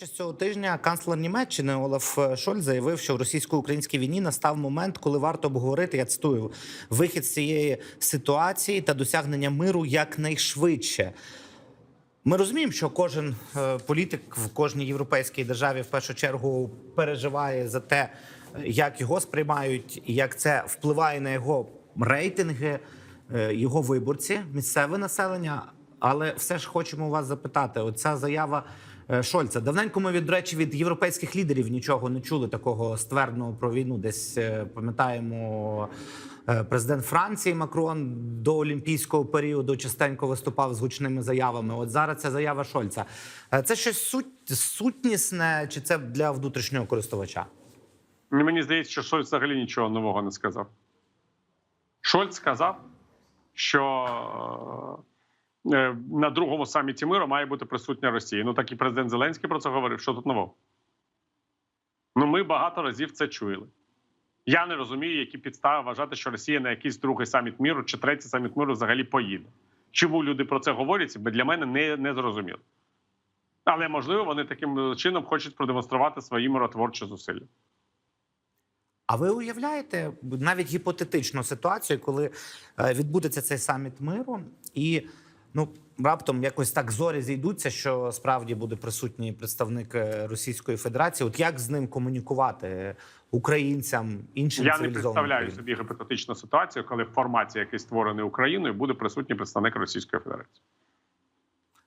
Водночас цього тижня канцлер Німеччини Олаф Шольц заявив, що в російсько-українській війні настав момент, коли варто обговорити, я цитую, вихід з цієї ситуації та досягнення миру якнайшвидше. Ми розуміємо, що кожен е, політик в кожній європейській державі в першу чергу переживає за те, е, як його сприймають, і як це впливає на його рейтинги, е, його виборці, місцеве населення. Але все ж хочемо вас запитати: оця заява е, Шольца. Давненько ми від речі від європейських лідерів нічого не чули такого ствердного про війну. Десь е, пам'ятаємо. Е, Президент Франції Макрон до олімпійського періоду частенько виступав з гучними заявами. От зараз ця заява Шольца. Е, Це щось суть, сутнісне, чи це для внутрішнього користувача? Ну, Мені здається, що Шольц взагалі нічого нового не сказав. Шольц сказав, що е, на другому саміті миру має бути присутня Росія. Ну так і президент Зеленський про це говорив. Що тут нового? Ну, ми багато разів це чули. Я не розумію, які підстави вважати, що Росія на якийсь другий саміт миру чи третій саміт миру взагалі поїде. Чому люди про це говорять, для мене не, не зрозуміло. Але можливо, вони таким чином хочуть продемонструвати свої миротворчі зусилля. А ви уявляєте навіть гіпотетичну ситуацію, коли е, відбудеться цей саміт миру, і ну раптом якось так зорі зійдуться, що справді буде присутній представник е, Російської Федерації. От як з ним комунікувати українцям іншим Я не представляю собі гіпотетичну ситуацію, коли в форматі, який створений Україною, буде присутній представник Російської Федерації.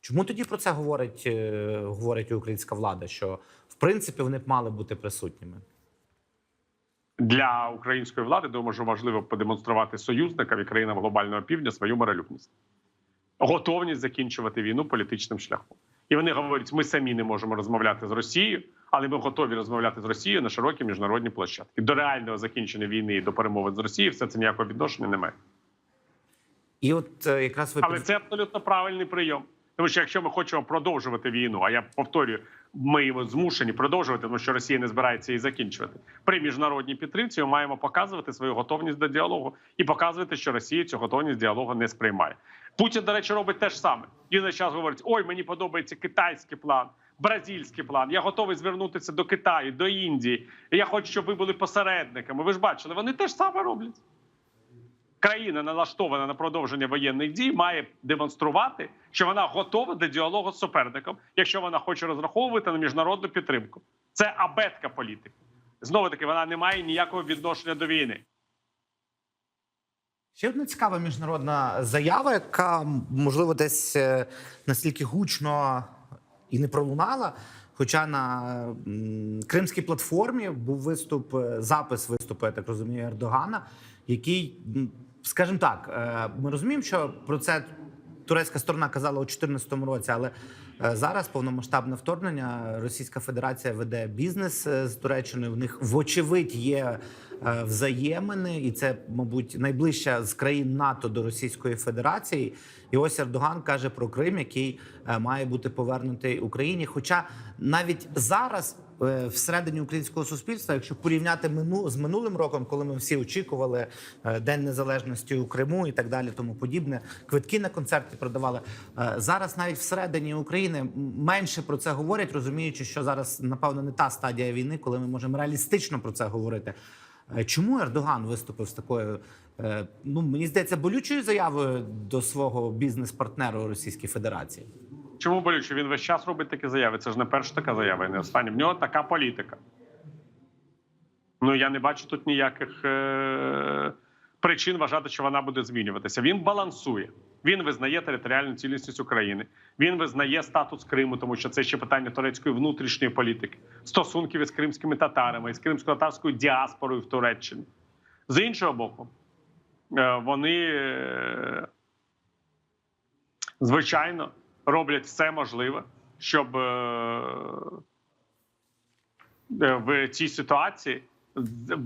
Чому тоді про це говорить, е, говорить українська влада? Що в принципі вони б мали бути присутніми? Для української влади дуже важливо продемонструвати союзникам і країнам глобального півдня свою миролюбність, готовність закінчувати війну політичним шляхом. І вони говорять: ми самі не можемо розмовляти з Росією, але ми готові розмовляти з Росією на широкій міжнародній площадці. До реального закінчення війни і до перемовин з Росією все це ніякого відношення немає. І от е, якраз ви Але це абсолютно правильний прийом. Тому що якщо ми хочемо продовжувати війну, а я повторюю, ми його змушені продовжувати, тому що Росія не збирається її закінчувати. При міжнародній підтримці ми маємо показувати свою готовність до діалогу і показувати, що Росія цю готовність діалогу не сприймає. Путін, до речі, робить те ж саме. Він весь час говорить: ой, мені подобається китайський план, бразильський план. Я готовий звернутися до Китаю, до Індії. Я хочу, щоб ви були посередниками. Ви ж бачили, вони теж саме роблять країна налаштована на продовження воєнних дій, має демонструвати, що вона готова до діалогу з суперником, якщо вона хоче розраховувати на міжнародну підтримку. Це абетка політики. Знову таки, вона не має ніякого відношення до війни. Ще одна цікава міжнародна заява, яка можливо десь е, настільки гучно і не пролунала. Хоча на кримській платформі був виступ, е, запис виступу, я так розумію, Ердогана, який, скажімо так, е, ми розуміємо, що про це турецька сторона казала у 2014 році, але е, зараз повномасштабне вторгнення. Російська Федерація веде бізнес е, з Туреччиною. В них вочевидь є взаємини, і це, мабуть, найближча з країн НАТО до Російської Федерації. І ось Ердоган каже про Крим, який має бути повернутий Україні. Хоча навіть зараз. Е, Всередині українського суспільства, якщо порівняти мину з минулим роком, коли ми всі очікували е, День Незалежності у Криму і так далі, тому подібне, квитки на концерти продавали Е, зараз. Навіть всередині України менше про це говорять, розуміючи, що зараз напевно не та стадія війни, коли ми можемо реалістично про це говорити. Чому Ердоган виступив з такою, ну мені здається, болючою заявою до свого бізнес-партнера у Російській Федерації? Чому болюче? Він весь час робить такі заяви. Це ж не перша така заява, і не остання. В нього така політика. Ну я не бачу тут ніяких е- причин вважати, що вона буде змінюватися. Він балансує. Він визнає територіальну цілісність України. Він визнає статус Криму, тому що це ще питання турецької внутрішньої політики, стосунків із кримськими татарами, із кримсько-татарською діаспорою в Туреччині. З іншого боку, е, вони е, звичайно роблять все можливе, щоб е, е, в цій ситуації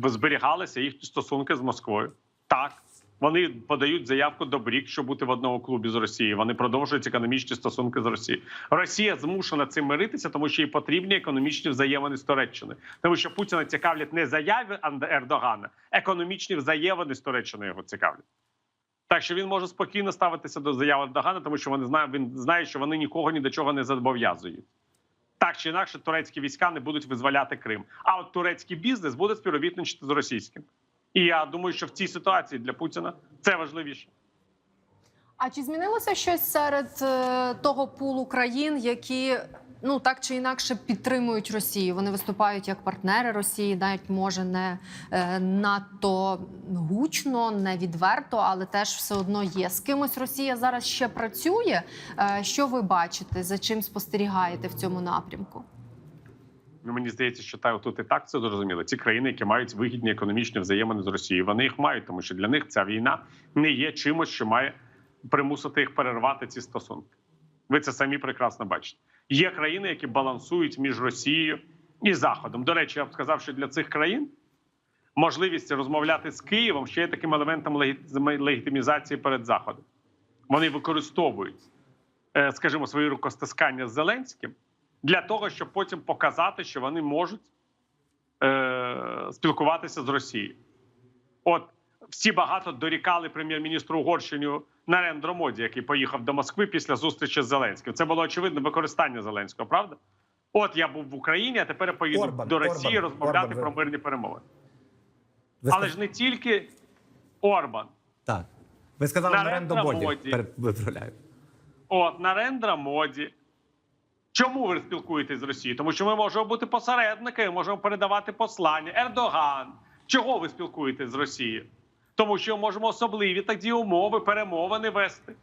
зберігалися їхні стосунки з Москвою. Так, вони подають заявку до БРІК, щоб бути в одному клубі з Росією. Вони продовжують економічні стосунки з Росією. Росія змушена цим миритися, тому що їй потрібні економічні взаємини з Туреччиною. Тому що Путіна цікавлять не заяви Ердогана, економічні взаємини з Туреччиною його цікавлять. Так що він може спокійно ставитися до заяви Ердогана, тому що вони знає, він знає, що вони нікого ні до чого не зобов'язують. Так чи інакше, турецькі війська не будуть визволяти Крим. А от турецький бізнес буде співробітничати з російським. І я думаю, що в цій ситуації для Путіна це важливіше. А чи змінилося щось серед е, того пулу країн, які ну так чи інакше підтримують Росію? Вони виступають як партнери Росії, навіть може не е, надто гучно, не відверто, але теж все одно є. З кимось Росія зараз ще працює. Е, що ви бачите? За чим спостерігаєте в цьому напрямку? Ну, мені здається, що та тут і так це зрозуміло. Ці країни, які мають вигідні економічні взаємини з Росією, вони їх мають, тому що для них ця війна не є чимось, що має примусити їх перервати ці стосунки. Ви це самі прекрасно бачите. Є країни, які балансують між Росією і Заходом. До речі, я б сказав, що для цих країн можливість розмовляти з Києвом ще є таким елементом легітимізації перед Заходом. Вони використовують, е, скажімо, свої рукостискання з Зеленським для того, щоб потім показати, що вони можуть е, спілкуватися з Росією. От всі багато дорікали прем'єр-міністру Угорщини Нарендру Моді, який поїхав до Москви після зустрічі з Зеленським. Це було очевидно використання Зеленського, правда? От я був в Україні, а тепер я поїду Орбан, до Росії Орбан, розмовляти Орбан, про мирні перемови. Ви Але ж не тільки Орбан. Так. Ви сказали Нарендра. Моді. Пере- Виправляю. От Нарендра Моді. Чому ви спілкуєтесь з Росією? Тому що ми можемо бути посередниками, можемо передавати послання. Ердоган. Чого ви спілкуєтесь з Росією? Тому що можемо особливі тоді умови, перемовини вести.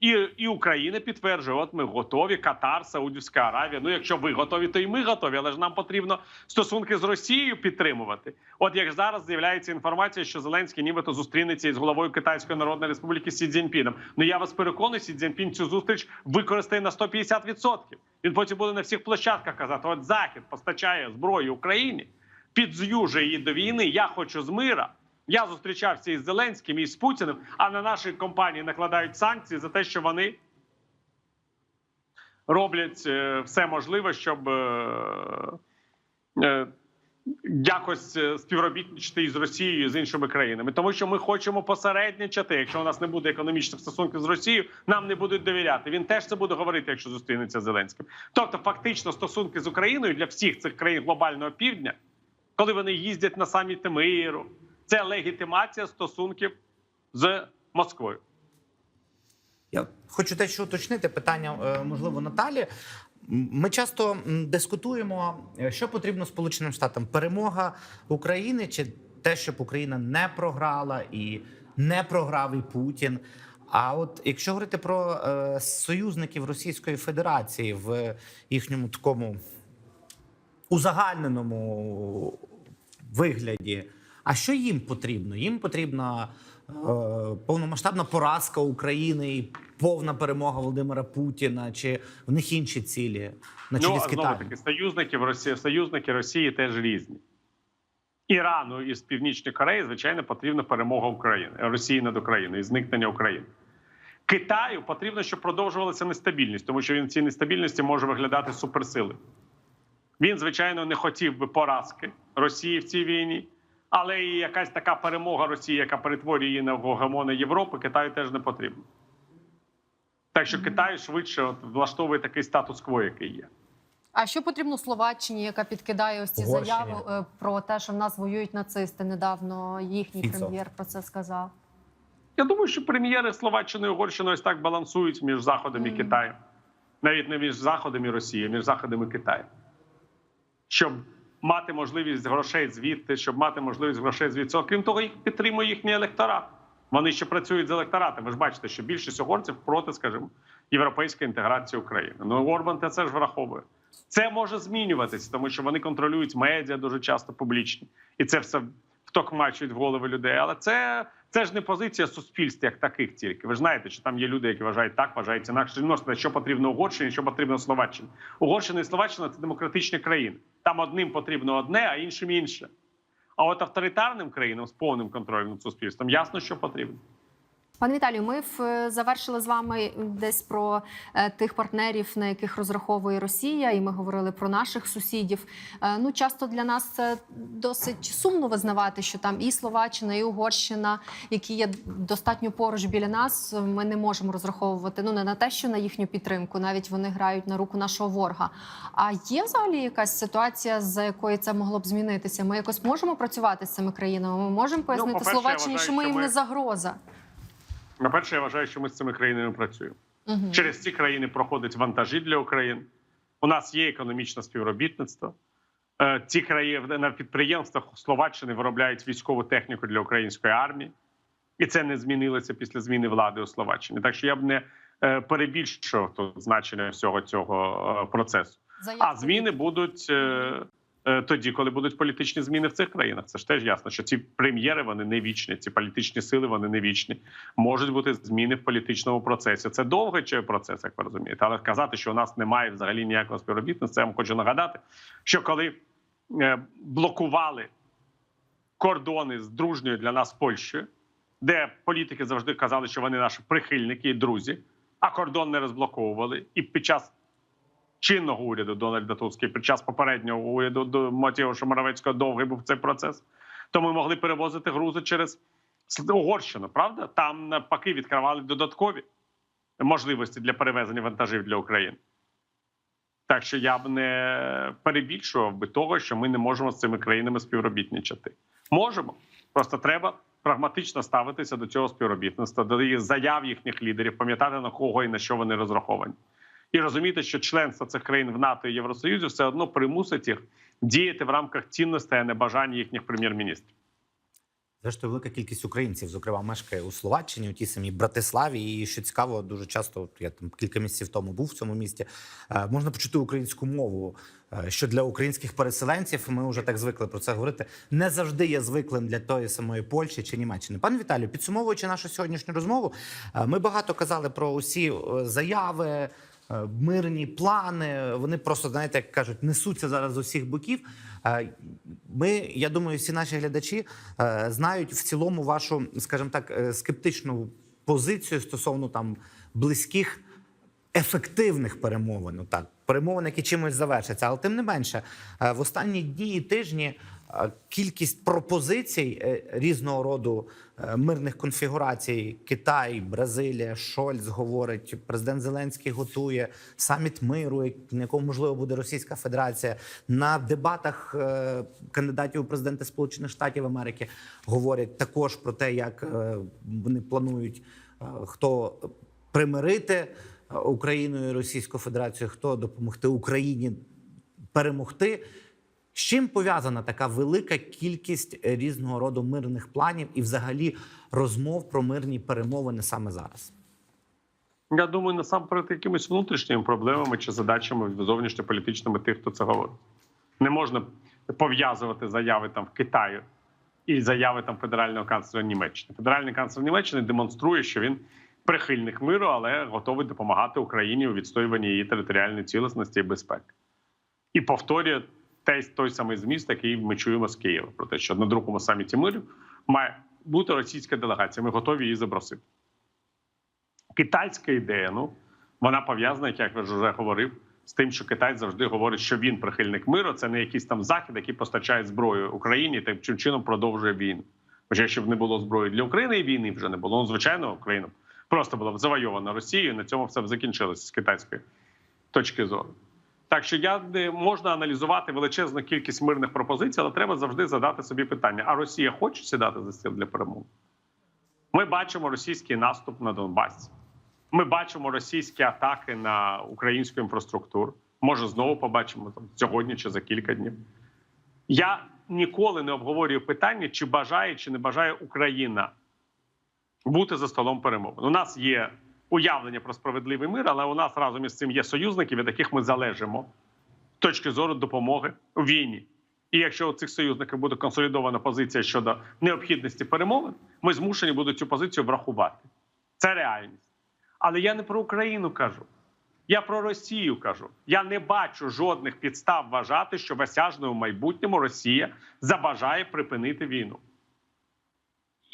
І, і Україна підтверджує: от ми готові, Катар, Саудівська Аравія. Ну, якщо ви готові, то і ми готові. Але ж нам потрібно стосунки з Росією підтримувати. От як зараз з'являється інформація, що Зеленський нібито зустрінеться із головою Китайської Народної Республіки Сі Цзіньпіном. Ну я вас переконую, Сі Цзіньпін цю зустріч використає на 150%. Він потім буде на всіх площадках казати: от Захід постачає зброю Україні, підзюжує її до війни. Я хочу з мира. Я зустрічався із Зеленським і з Путіним, а на наші компанії накладають санкції за те, що вони роблять е, все можливе, щоб е, е, якось співробітничати із Росією і з іншими країнами, тому що ми хочемо посередничати. Якщо у нас не буде економічних стосунків з Росією, нам не будуть довіряти. Він теж це буде говорити, якщо зустрінеться Зеленським. Тобто, фактично, стосунки з Україною для всіх цих країн глобального півдня, коли вони їздять на саміти миру, це легітимація стосунків з Москвою. Я хочу те, що уточнити питання, е, можливо, Наталі. Ми часто дискутуємо, е, що потрібно Сполученим Штатам: перемога України чи те, щоб Україна не програла і не програв і Путін. А от якщо говорити про е, союзників Російської Федерації в їхньому такому узагальненому вигляді. А що їм потрібно? Їм потрібна е, повномасштабна поразка України і повна перемога Володимира Путіна, чи в них інші цілі на чолі ну, з Китаєм? таки, союзників Росії, союзники Росії теж різні. Ірану із Північної Кореї, звичайно, потрібна перемога України, Росії над Україною і зникнення України. Китаю потрібно, щоб продовжувалася нестабільність, тому що він в цій нестабільності може виглядати суперсили. Він, звичайно, не хотів би поразки Росії в цій війні, але і якась така перемога Росії, яка перетворює її на гегемони Європи, Китаю теж не потрібна. Так що Китай швидше от, влаштовує такий статус-кво, який є. А що потрібно Словаччині, яка підкидає ось ці Угорщині. заяви е, про те, що в нас воюють нацисти? Недавно їхній Фіцо. прем'єр про це сказав. Я думаю, що прем'єри Словаччини і Угорщини ось так балансують між Заходом і Китаєм. Навіть не між Заходом і Росією, а між Заходом і Китаєм. Щоб мати можливість грошей звідти, щоб мати можливість грошей звідси. Окрім того, їх підтримує їхній електорат. Вони ще працюють з електоратом. Ви ж бачите, що більшість угорців проти, скажімо, європейської інтеграції України. Ну Орбан це ж враховує. Це може змінюватися, тому що вони контролюють медіа дуже часто публічні, і це все втокмачують в голови людей. Але це, це ж не позиція суспільства як таких тільки. Ви ж знаєте, що там є люди, які вважають так, вважають інакше. Відносно, що потрібно Угорщині, що потрібно Словаччині. Угорщина і Словаччина це демократичні країни. Там одним потрібно одне, а іншим інше. А от авторитарним країнам з повним контролем над суспільством ясно, що потрібно. Пане Віталію, ми в- завершили з вами десь про е, тих партнерів, на яких розраховує Росія, і ми говорили про наших сусідів. Е, ну, часто для нас це досить сумно визнавати, що там і Словаччина, і Угорщина, які є достатньо поруч біля нас, ми не можемо розраховувати ну не на те, що на їхню підтримку, навіть вони грають на руку нашого ворога. А є взагалі якась ситуація, за якої це могло б змінитися? Ми якось можемо працювати з цими країнами? Ми можемо пояснити Ну, Словаччині, що ми їм не загроза. На-перше, я вважаю, що ми з цими країнами працюємо. Угу. Через ці країни проходять вантажі для України. У нас є економічне співробітництво. Е, Ці країни на підприємствах Словаччини виробляють військову техніку для української армії, і це не змінилося після зміни влади у Словаччині. Так що я б не е, перебільшував тут значення всього цього е, процесу. А зміни будуть тоді, коли будуть політичні зміни в цих країнах. Це ж теж ясно, що ці прем'єри вони не вічні, ці політичні сили вони не вічні. Можуть бути зміни в політичному процесі. Це довгий процес, як ви розумієте. Але казати, що у нас немає взагалі ніякого співробітництва, я вам хочу нагадати, що коли е, блокували кордони з дружньою для нас Польщею, де політики завжди казали, що вони наші прихильники і друзі, а кордон не розблоковували, і під час чинного уряду Дональда Туска під час попереднього уряду до Матіоша Моравецького довгий був цей процес. То ми могли перевозити грузи через Угорщину, правда? Там навпаки відкривали додаткові можливості для перевезення вантажів для України. Так що я б не перебільшував би того, що ми не можемо з цими країнами співробітничати. Можемо. Просто треба прагматично ставитися до цього співробітництва, до заяв їхніх лідерів, пам'ятати на кого і на що вони розраховані і розуміти, що членство цих країн в НАТО і Євросоюзі все одно примусить їх діяти в рамках цінностей, а не бажань їхніх прем'єр-міністрів. Зрештою, велика кількість українців, зокрема, мешкає у Словаччині, у тій самій Братиславі. І що цікаво, дуже часто я там кілька місяців тому був в цьому місті. е, Можна почути українську мову. е, Що для українських переселенців ми вже так звикли про це говорити. Не завжди є звиклим для тої самої Польщі чи Німеччини. Пане Віталію, підсумовуючи нашу сьогоднішню розмову, е, ми багато казали про усі заяви. Е, Мирні плани, вони просто знаєте, як кажуть, несуться зараз з усіх боків. Е, Ми, я думаю, всі наші глядачі е, знають в цілому вашу, скажімо так, скептичну позицію стосовно там близьких ефективних перемовин. Ну, так, перемовин, які чимось завершаться. Але тим не менше, в останні дні і тижні кількість пропозицій різного роду мирних конфігурацій Китай, Бразилія, Шольц говорить, президент Зеленський готує саміт миру, на якому можливо буде Російська Федерація. На дебатах е, кандидатів у президенти Сполучених Штатів Америки говорять також про те, як е, вони планують е, хто примирити е, Україну і Російську Федерацію, хто допомогти Україні перемогти. З чим пов'язана така велика кількість е, різного роду мирних планів і, взагалі, розмов про мирні перемовини саме зараз? Я думаю, насамперед якимись внутрішніми проблемами чи задачами зовнішньополітичними тих, хто це говорить. Не можна пов'язувати заяви там в Китаю і заяви там федерального канцлера Німеччини. Федеральний канцлер Німеччини демонструє, що він прихильник миру, але готовий допомагати Україні у відстоюванні її територіальної цілісності і безпеки. І повторює той, той самий зміст, який ми чуємо з Києва, про те, що на другому саміті миру має бути російська делегація. Ми готові її запросити. Китайська ідея, ну вона пов'язана, як я вже говорив, з тим, що Китай завжди говорить, що він прихильник миру. Це не якийсь там захід, який постачає зброю Україні, і таким чином продовжує війну. Хоча якщо б не було зброї для України, і війни вже не було. Ну, звичайно, Україна просто була завойована Росією. На цьому все закінчилося з китайської точки зору. Так що я не можна аналізувати величезну кількість мирних пропозицій, але треба завжди задати собі питання: а Росія хоче сідати за стіл для перемоги? Ми бачимо російський наступ на Донбасі. Ми бачимо російські атаки на українську інфраструктуру. Може, знову побачимо там сьогодні чи за кілька днів. Я ніколи не обговорюю питання, чи бажає чи не бажає Україна бути за столом перемовин. У нас є уявлення про справедливий мир, але у нас разом із цим є союзники, від яких ми залежимо з точки зору допомоги у війні. І якщо у цих союзників буде консолідована позиція щодо необхідності перемовин, ми змушені будемо цю позицію врахувати. Це реальність. Але я не про Україну кажу. Я про Росію кажу. Я не бачу жодних підстав вважати, що в осяжному майбутньому Росія забажає припинити війну.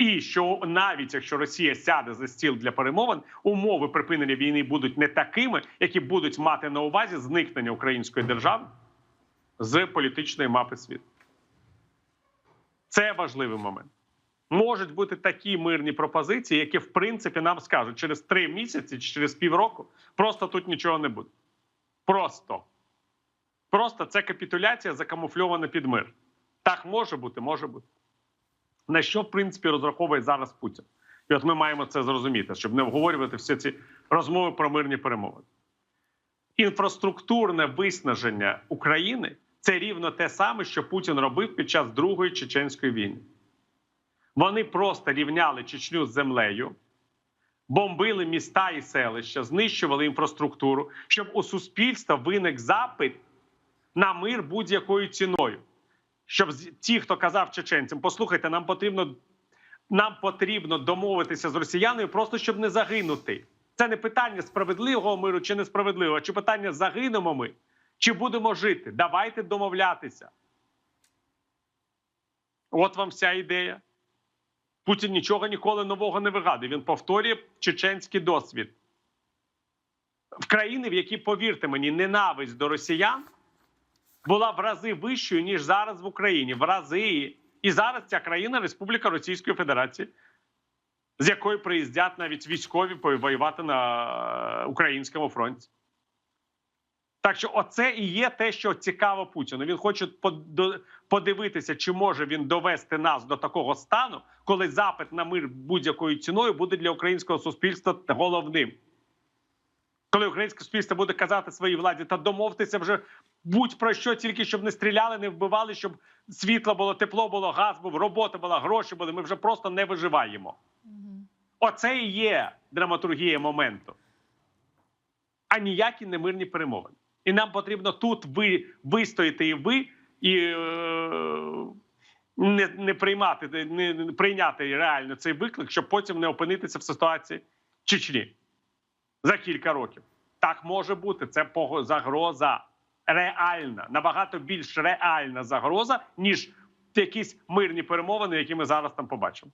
І що навіть якщо Росія сяде за стіл для перемовин, умови припинення війни будуть не такими, які будуть мати на увазі зникнення української держави з політичної мапи світу. Це важливий момент. Можуть бути такі мирні пропозиції, які в принципі нам скажуть через три місяці чи через півроку просто тут нічого не буде. Просто. Просто це капітуляція закамуфльована під мир. Так може бути, може бути. На що, в принципі, розраховує зараз Путін? І от ми маємо це зрозуміти, щоб не обговорювати всі ці розмови про мирні перемовини. Інфраструктурне виснаження України це рівно те саме, що Путін робив під час Другої чеченської війни. Вони просто рівняли Чечню з землею, бомбили міста і селища, знищували інфраструктуру, щоб у суспільства виник запит на мир будь-якою ціною. Щоб ті, хто казав чеченцям, послухайте, нам потрібно, нам потрібно домовитися з росіянами, просто щоб не загинути. Це не питання справедливого миру чи несправедливого, чи питання загинемо ми, чи будемо жити. Давайте домовлятися. От вам вся ідея. Путін нічого ніколи нового не вигадує. Він повторює чеченський досвід. В країни, в які, повірте мені, ненависть до росіян була в рази вищою, ніж зараз в Україні. В рази. І зараз ця країна Республіка Російської Федерації, з якої приїздять навіть військові воювати на е, українському фронті. Так що, оце і є те, що цікаво Путіну. Він хоче подивитися, чи може він довести нас до такого стану, коли запит на мир будь-якою ціною буде для українського суспільства головним. Коли українське суспільство буде казати своїй владі, та домовтеся вже будь-про що, тільки щоб не стріляли, не вбивали, щоб світло було, тепло було, газ був, робота була, гроші були. Ми вже просто не виживаємо. Оце і є драматургія моменту, а ніякі не мирні перемовини. І нам потрібно тут ви вистояти і ви, і е, не, не приймати, не, не прийняти реально цей виклик, щоб потім не опинитися в ситуації Чечні за кілька років. Так може бути. Це загроза реальна, набагато більш реальна загроза, ніж якісь мирні перемовини, які ми зараз там побачимо.